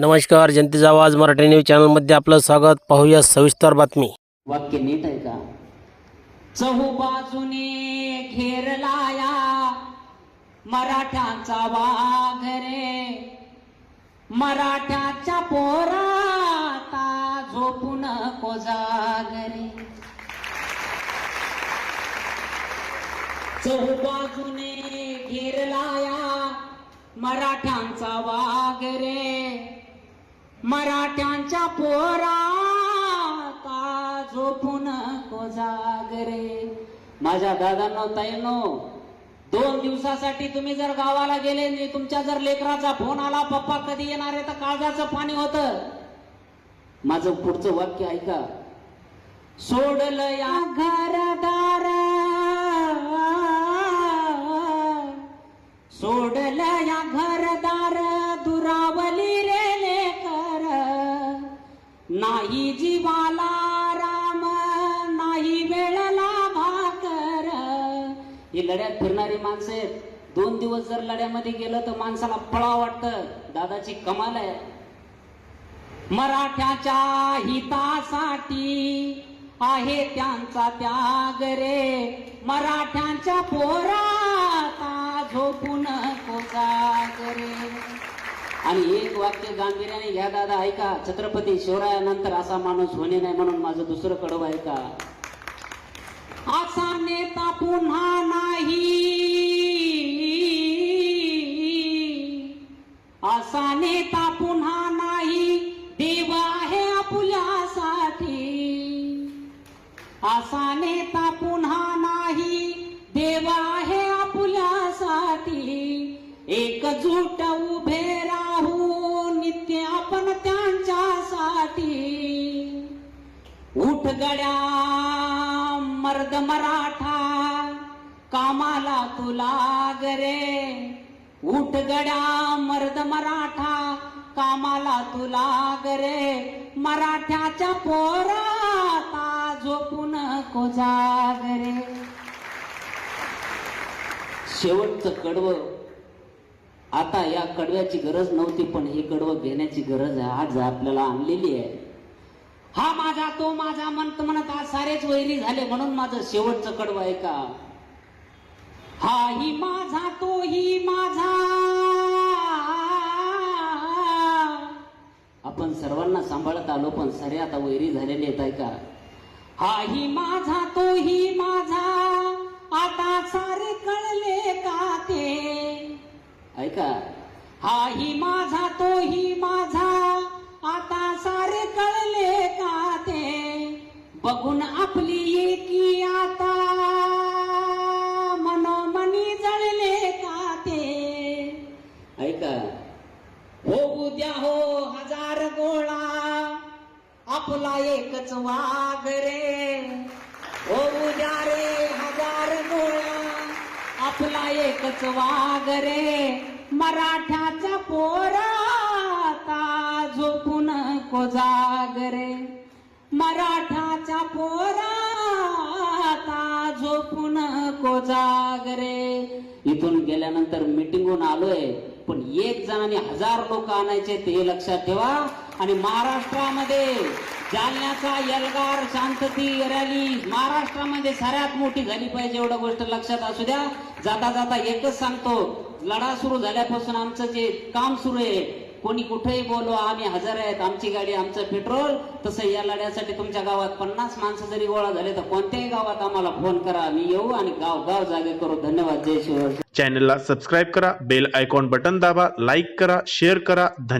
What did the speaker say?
नमस्कार जनतेचा आवाज मराठी न्यूज चॅनलमध्ये आपलं स्वागत. पाहूया सविस्तर बातमी. वाक्य नीट आहे का? चहूबाजूने घेरलाया मराठ्यांचा वाघ रे मराठ्याच्या पोराता झोपून कोजागरे चहू बाजूने घेरलाया मराठ्यांचा वाघ रे मराठ्यांच्या पोराता झोपून कोजागरे माझ्या दादांनो ताईंनो दोन दिवसासाठी तुम्ही जर गावाला गेले तुमच्या जर लेकराचा फोन आला पप्पा कधी येणार आहे? तर काळजाचं पाणी होत. माझं पुढचं वाक्य ऐका. सोडलं या घरदार. सोडलं या घरदार नाही जीवाला राम नाही वेळला भाकर. ही लढ्यात फिरणारी माणसं आहेत. दोन दिवस जर लढ्यामध्ये गेलं तर माणसाला पळा वाटतं. दादाची कमाल आहे. मराठ्याच्या हितासाठी आहे त्यांचा त्याग रे. मराठ्यांच्या पोराता झोपून कोजाग रे. आणि एक वाक्य गांभीर्याने घ्या दादा ऐका. छत्रपती शिवरायानंतर असा माणूस होणे नाही म्हणून माझं दुसरं कडव ऐका असा नेता पुन्हा नाही. असा नेता पुन्हा नाही. देव आहे आपल्यासाठी. असा नेता पुन्हा नाही. देव आहे आपल्यासाठी. एकजूट उभे उठगड्या मर्द मराठा कामाला तुला गरे रे. गड्या मर्द मराठा कामाला तुला रे. मराठ्याच्या पोराता झोपून रे. शेवटचं कडवं आता या कडव्याची गरज नव्हती पण हे कडवं घेण्याची गरज आहे आज आपल्याला आणलेली आहे. माझा तो माझा म्हणत म्हणत आज सारेच वैरी झाले म्हणून माझं शेवटचं कडवं आहे का? हा ही माझा तो ही माझा. आपण सर्वांना सांभाळत आलो पण सारे आता वैरी झालेले आहेत आहे का? हा ही माझा तो ही माझा आता सारे कळले का ते? ऐका हा ही माझा तो ही माझा बघून आपली एकी आता मनोमनी जळले का ते? ऐका हो उद्या हो हजार गोळा आपला एकच वाघ रे. हो उद्या रे हजार गोळा आपला एकच वाघ रे. मराठ्याचा पोराता झोपून कोजाग रे. मराठा पोरा झोपून कोजाग इथून गेल्यानंतर मिटिंगून आलोय पण एक जणांनी हजार लोक आणायचे ते लक्षात ठेवा. आणि महाराष्ट्रामध्ये जालन्याचा यलगार शांतती रॅली महाराष्ट्रामध्ये सगळ्यात मोठी झाली पाहिजे एवढं गोष्ट लक्षात असू द्या. जाता जाता एकच सांगतो लढा सुरू झाल्यापासून आमचं जे काम सुरू आहे कोणी कुठेही बोलवा आम्ही हजर आहेत आमची गाडी आमचं पेट्रोल तसं या लढ्यासाठी तुमच्या गावात पन्नास माणसं जरी गोळा झाले तर कोणत्याही गावात आम्हाला फोन करा. आम्ही येऊ आणि गाव गाव जागे करू. धन्यवाद. जय शिवराय चॅनलला सबस्क्राईब करा बेल आयकॉन बटन दाबा लाईक करा शेअर करा.